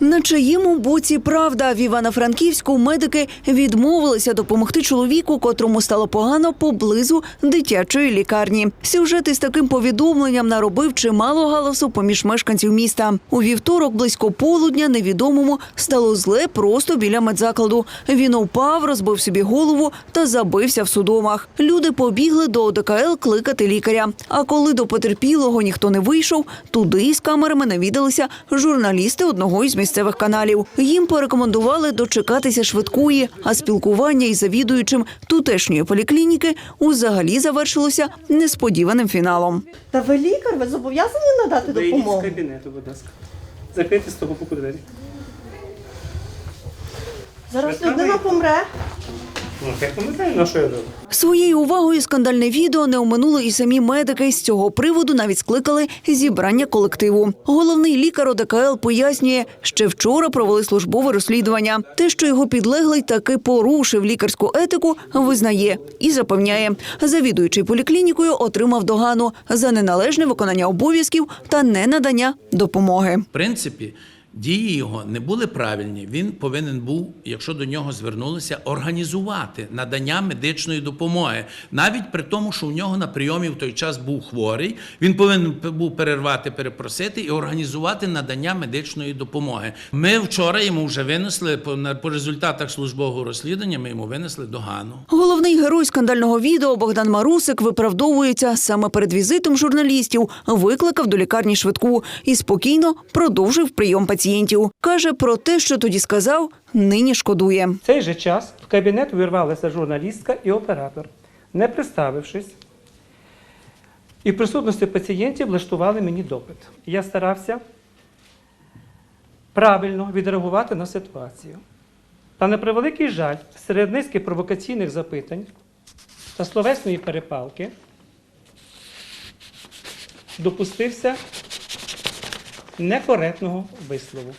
На чиєму боці правда в Івано-Франківську медики відмовилися допомогти чоловіку, котрому стало погано поблизу дитячої лікарні. Сюжет із таким повідомленням наробив чимало галасу поміж мешканців міста. У вівторок близько полудня невідомому стало зле просто біля медзакладу. Він упав, розбив собі голову та забився в судомах. Люди побігли до ОДКЛ кликати лікаря. А коли до потерпілого ніхто не вийшов, туди із камерами навідалися журналісти одного із місцевих каналів. Їм порекомендували дочекатися швидкої, а спілкування із завідуючим тутешньої поліклініки взагалі завершилося несподіваним фіналом. Та ви лікар, ви зобов'язані надати Вийдіть з кабінету, будь ласка. Закрити з того боку двері. Зараз людина помре. Ну, як пам'ятаю, на що я роблю? Своєю увагою скандальне відео не оминули і самі медики. З цього приводу навіть скликали зібрання колективу. Головний лікар ОДКЛ пояснює, ще вчора провели службове розслідування. Те, що його підлеглий таки порушив лікарську етику, визнає і запевняє, завідуючий поліклінікою отримав догану за неналежне виконання обов'язків та ненадання допомоги. В принципі, дії його не були правильні. Він повинен був, якщо до нього звернулися, організувати надання медичної допомоги. Навіть при тому, що у нього на прийомі в той час був хворий, він повинен був перервати, перепросити і організувати надання медичної допомоги. Ми вчора йому вже винесли по, по результатах службового розслідування. Ми йому винесли догану. Головний герой скандального відео Богдан Марусик виправдовується саме перед візитом журналістів. Викликав до лікарні швидку і спокійно продовжив прийом пацієнтів. Каже про те, що тоді сказав, нині шкодує. В цей же час в кабінет увірвалася журналістка і оператор, не представившись. І в присутності пацієнтів влаштували мені допит. Я старався правильно відреагувати на ситуацію. Та на превеликий жаль, серед низки провокаційних запитань та словесної перепалки допустився некоректного вислову.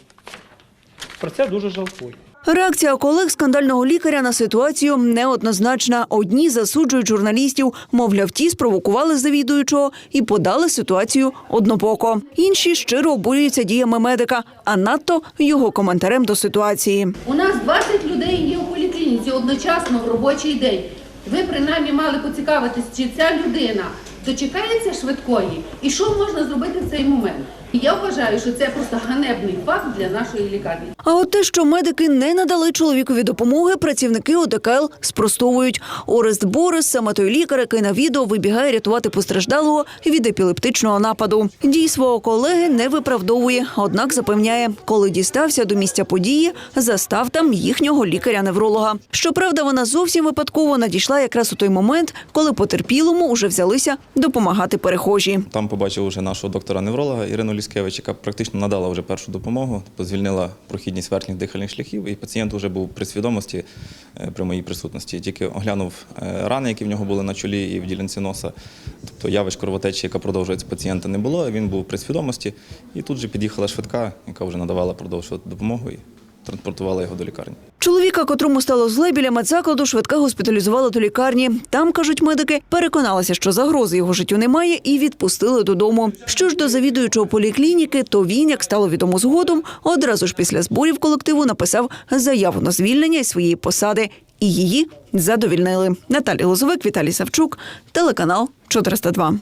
Про це дуже жалкую. Реакція колег скандального лікаря на ситуацію неоднозначна. Одні засуджують журналістів, мовляв, ті спровокували завідуючого і подали ситуацію однобоко. Інші щиро обурюються діями медика, а надто його коментарем до ситуації. У нас 20 людей є у поліклініці одночасно в робочий день. Ви принаймні мали поцікавитись, чи ця людина дочекається швидкої, і що можна зробити в цей момент. Я вважаю, що це просто ганебний факт для нашої лікарні. А от те, що медики не надали чоловікові допомоги, працівники ОДКЛ спростовують. Орест Борис, саме той лікар, який на відео вибігає рятувати постраждалого від епілептичного нападу. Дій свого колеги не виправдовує, однак запевняє, коли дістався до місця події, застав там їхнього лікаря-невролога. Щоправда, вона зовсім випадково надійшла якраз у той момент, коли потерпілому уже взялися допомагати перехожі. Там побачив вже нашого доктора-невролога Ірину Ліскевич, яка практично надала вже першу допомогу, звільнила прохідність верхніх дихальних шляхів, і пацієнт вже був при свідомості е, при моїй присутності. Тільки оглянув е, рани, які в нього були на чолі і в ділянці носа. Тобто явищ кровотечі, яка продовжується пацієнта, не було. Він був при свідомості. І тут же під'їхала швидка, яка вже надавала продовжувати допомогу транспортувала його до лікарні. Чоловіка, котрому стало зле біля медзакладу, швидка госпіталізували до лікарні. Там, кажуть медики, переконалися, що загрози його життю немає, і відпустили додому. Що ж до завідуючого поліклініки, то він, як стало відомо згодом, одразу ж після зборів колективу написав заяву на звільнення із своєї посади, і її задовільнили. Наталія Лозовик, Віталій Савчук, телеканал 402.